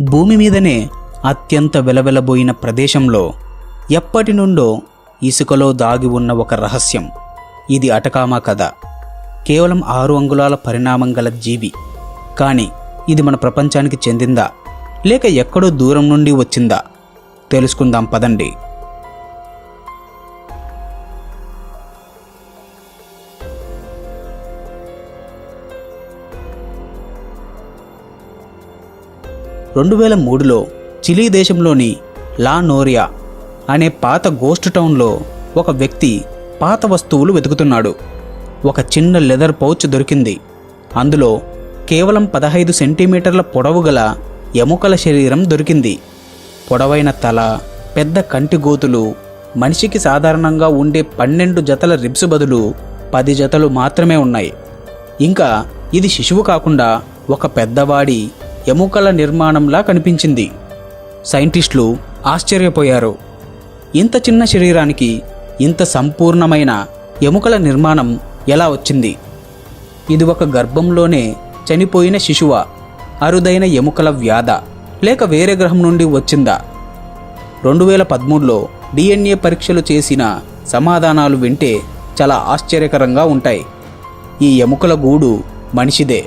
భూమి మీదనే అత్యంత వెలవెలబోయిన ప్రదేశంలో ఎప్పటి నుండో ఇసుకలో దాగి ఉన్న ఒక రహస్యం. ఇది అటకామా కథ. కేవలం ఆరు అంగుళాల పరిణామం గల జీవి. కానీ ఇది మన ప్రపంచానికి చెందిందా? లేక ఎక్కడో దూరం నుండి వచ్చిందా? తెలుసుకుందాం పదండి. రెండు వేల మూడులో చిలీ దేశంలోని లా నోరియా అనే పాత గోస్ట్ టౌన్లో ఒక వ్యక్తి పాత వస్తువులు వెతుకుతున్నాడు. ఒక చిన్న లెదర్ పౌచ్ దొరికింది. అందులో కేవలం పదహైదు సెంటీమీటర్ల పొడవు గల ఎముకల శరీరం దొరికింది. పొడవైన తల పెద్ద కంటి గోతులు మనిషికి సాధారణంగా ఉండే పన్నెండు జతల రిబ్స్ బదులు పది జతలు మాత్రమే ఉన్నాయి. ఇంకా ఇది శిశువు కాకుండా ఒక పెద్దవాడి ఎముకల నిర్మాణంలా కనిపించింది. సైంటిస్టులు ఆశ్చర్యపోయారు. ఇంత చిన్న శరీరానికి ఇంత సంపూర్ణమైన ఎముకల నిర్మాణం ఎలా వచ్చింది? ఇది ఒక గర్భంలోనే చనిపోయిన శిశువ అరుదైన ఎముకల వ్యాధ లేక వేరే గ్రహం నుండి వచ్చిందా? రెండు వేల పదమూడులో డిఎన్ఏ పరీక్షలు చేసిన సమాధానాలు వింటే చాలా ఆశ్చర్యకరంగా ఉంటాయి. ఈ ఎముకల గూడు మనిషిదే.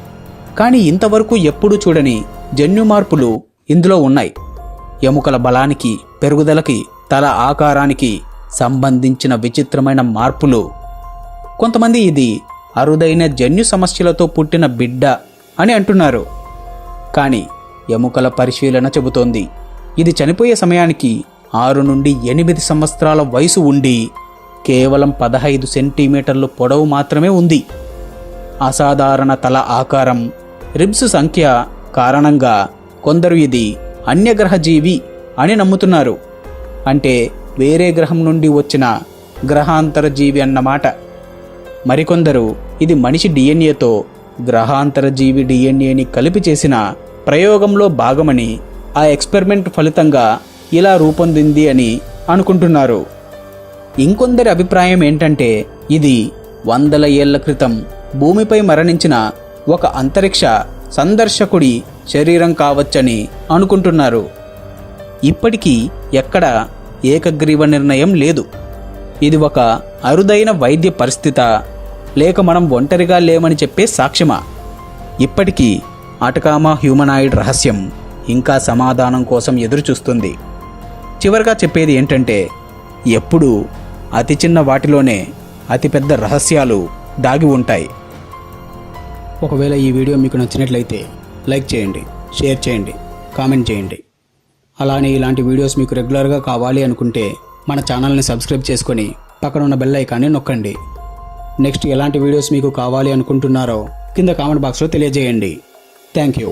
కానీ ఇంతవరకు ఎప్పుడూ చూడని జన్యు మార్పులు ఇందులో ఉన్నాయి. ఎముకల బలానికి పెరుగుదలకి తల ఆకారానికి సంబంధించిన విచిత్రమైన మార్పులు. కొంతమంది ఇది అరుదైన జన్యు సమస్యలతో పుట్టిన బిడ్డ అని అంటున్నారు. కానీ ఎముకల పరిశీలన చెబుతోంది. ఇది చనిపోయే సమయానికి ఆరు నుండి ఎనిమిది సంవత్సరాల వయసు ఉండి కేవలం పదహైదు సెంటీమీటర్లు పొడవు మాత్రమే ఉంది. అసాధారణ తల ఆకారం రిబ్స్ సంఖ్య కారణంగా కొందరు ఇది అన్యగ్రహజీవి అని నమ్ముతున్నారు. అంటే వేరే గ్రహం నుండి వచ్చిన గ్రహాంతరజీవి అన్నమాట. మరికొందరు ఇది మనిషి డిఎన్ఏతో గ్రహాంతరజీవి డిఎన్ఏని కలిపి చేసిన ప్రయోగంలో భాగమని ఆ ఎక్స్పెరిమెంట్ ఫలితంగా ఇలా రూపొందింది అని అనుకుంటున్నారు. ఇంకొందరి అభిప్రాయం ఏంటంటే ఇది వందల ఏళ్ళ క్రితం భూమిపై మరణించిన ఒక అంతరిక్ష సందర్శకుడి శరీరం కావచ్చని అనుకుంటున్నారు. ఇప్పటికీ ఎక్కడ ఏకగ్రీవ నిర్ణయం లేదు. ఇది ఒక అరుదైన వైద్య పరిస్థిత. లేక మనం ఒంటరిగా లేమని చెప్పే సాక్ష్యమా? ఇప్పటికీ అటకామా హ్యూమనాయిడ్ రహస్యం ఇంకా సమాధానం కోసం ఎదురుచూస్తుంది. చివరిగా చెప్పేది ఏంటంటే ఎప్పుడూ అతి చిన్న వాటిలోనే అతిపెద్ద రహస్యాలు దాగి ఉంటాయి. ఒకవేళ ఈ వీడియో మీకు నచ్చినట్లయితే లైక్ చేయండి షేర్ చేయండి కామెంట్ చేయండి. అలానే ఇలాంటి వీడియోస్ మీకు రెగ్యులర్గా కావాలి అనుకుంటే మన ఛానల్ని సబ్స్క్రైబ్ చేసుకొని పక్కన ఉన్న బెల్ ఐకాన్ని నొక్కండి. నెక్స్ట్ ఎలాంటి వీడియోస్ మీకు కావాలి అనుకుంటున్నారో కింద కామెంట్ బాక్స్లో తెలియజేయండి. Thank you